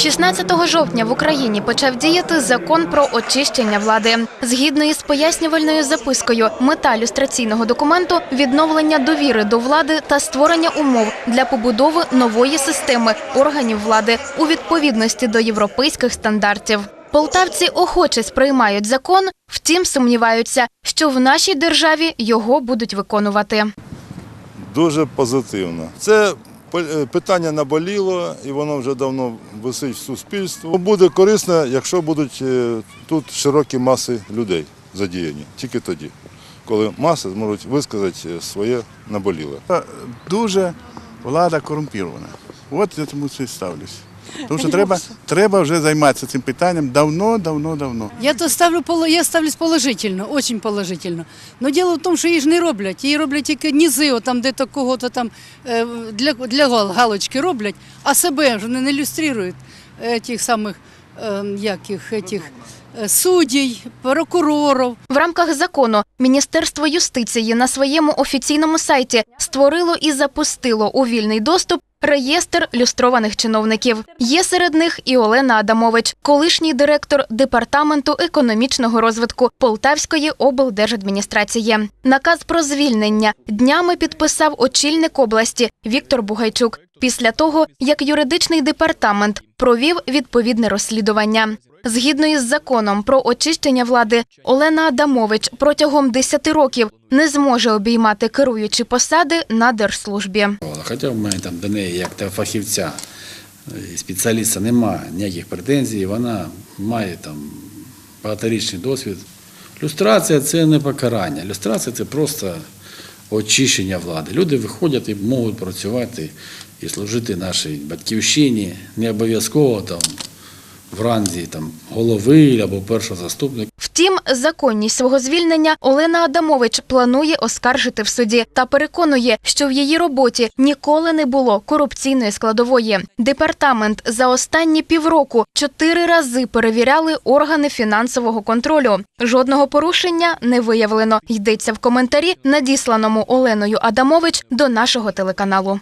16 жовтня в Україні почав діяти закон про очищення влади. Згідно із пояснювальною запискою, мета люстраційного документу відновлення довіри до влади та створення умов для побудови нової системи органів влади у відповідності до європейських стандартів. Полтавці охоче сприймають закон, втім сумніваються, що в нашій державі його будуть виконувати. Дуже позитивно. Це питання наболіло і воно вже давно висить в суспільстві. Буде корисно, якщо будуть е, тут широкі маси людей задіяні. Тільки тоді, коли маси зможуть висказати е, своє наболіле. Дуже влада корумпірована. От я тому це ставлюсь. Тому що треба, треба вже займатися цим питанням давно, давно, давно. Я то ставлю я ставлюсь положительно, очень положительно. Но діло в тому, що її ж не роблять. Її роблять тільки низи, там де то кого-то там е, для, для галочки роблять, а себе ж не ілюструють е, тих самих е, яких, етих, е, суддів, прокурорів. В рамках закону Міністерство юстиції на своєму офіційному сайті створило і запустило у вільний доступ реєстр люстрованих чиновників. Є серед них і Олена Адамович, колишній директор департаменту економічного розвитку Полтавської облдержадміністрації. Наказ про звільнення днями підписав очільник області Віктор Бугайчук після того, як юридичний департамент провів відповідне розслідування. Згідно із законом про очищення влади, Олена Адамович протягом 10 років не зможе обіймати керуючі посади на держслужбі. Хоча в мене там до неї, як до фахівця, спеціаліста немає ніяких претензій, вона має там багаторічний досвід. Люстрація це не покарання. Люстрація це просто очищення влади. Люди виходять і можуть працювати і служити нашій батьківщині, не обов'язково там в ранзі там, голови або першого заступника. Законність свого звільнення Олена Адамович планує оскаржити в суді та переконує, що в її роботі ніколи не було корупційної складової. Департамент за останні півроку чотири рази перевіряли органи фінансового контролю. Жодного порушення не виявлено. Йдеться в коментарі, надісланому Оленою Адамович до нашого телеканалу.